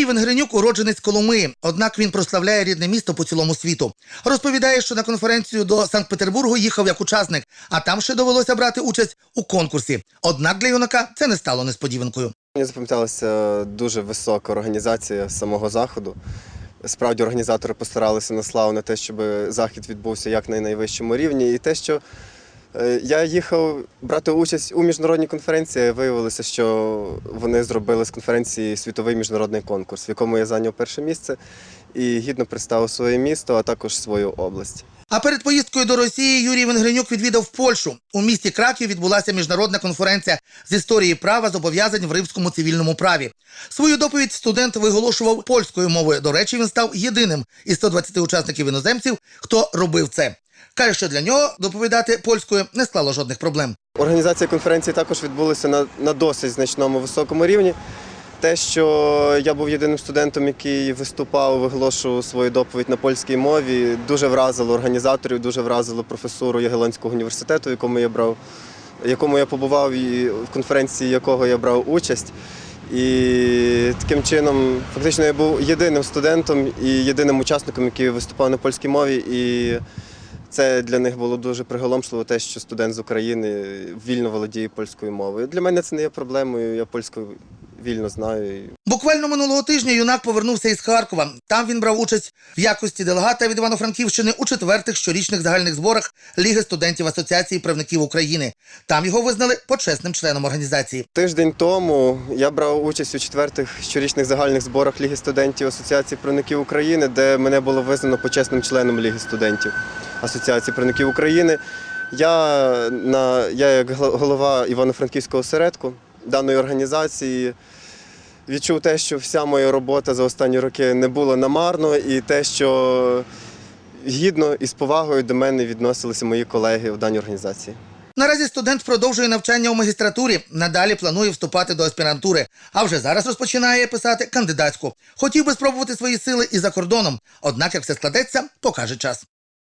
Юрій Венгренюк уродженець Коломиї, однак він прославляє рідне місто по цілому світу. Розповідає, що на конференцію до Санкт-Петербургу їхав як учасник, а там ще довелося брати участь у конкурсі. Однак для юнака це не стало несподіванкою. Мені запам'яталася дуже висока організація самого заходу. Справді організатори постаралися на славу на те, щоб захід відбувся як на найвищому рівні. І те, що е, я їхав брати участь у міжнародній конференції, виявилося, що вони зробили з конференції світовий міжнародний конкурс, в якому я зайняв перше місце і гідно представив своє місто, а також свою область. А перед поїздкою до Росії Юрій Венгренюк відвідав Польщу. У місті Краків відбулася міжнародна конференція з історії права зобов'язань в римському цивільному праві. Свою доповідь студент виголошував польською мовою. До речі, він став єдиним із 120 учасників іноземців, хто робив це. Каже, що для нього доповідати польською не склало жодних проблем. Організація конференції також відбулася на, на досить значному високому рівні. Те, що я був єдиним студентом, який виступав, виголошував свою доповідь на польській мові, дуже вразило організаторів, дуже вразило професуру Ягелонського університету, якому я брав, якому я побував і в конференції якого я брав участь. І таким чином, фактично, я був єдиним студентом і єдиним учасником, який виступав на польській мові. І це для них було дуже приголомшливо, те, що студент з України вільно володіє польською мовою. Для мене це не є проблемою. Я польську вільно знаю. Буквально минулого тижня юнак повернувся із Харкова. Там він брав участь в якості делегата від Івано-Франківщини у четвертих щорічних загальних зборах Ліги студентів Асоціації правників України. Там його визнали почесним членом організації. Тиждень тому я брав участь у четвертих щорічних загальних зборах Ліги студентів Асоціації правників України, де мене було визнано почесним членом Ліги студентів Асоціації правників України. Я, на, я як голова Івано-Франківського осередку даної організації відчув те, що вся моя робота за останні роки не була намарно, і те, що гідно і з повагою до мене відносилися мої колеги в даній організації. Наразі студент продовжує навчання у магістратурі. Надалі планує вступати до аспірантури, а вже зараз розпочинає писати кандидатську. Хотів би спробувати свої сили і за кордоном. Однак, як все складеться, покаже час.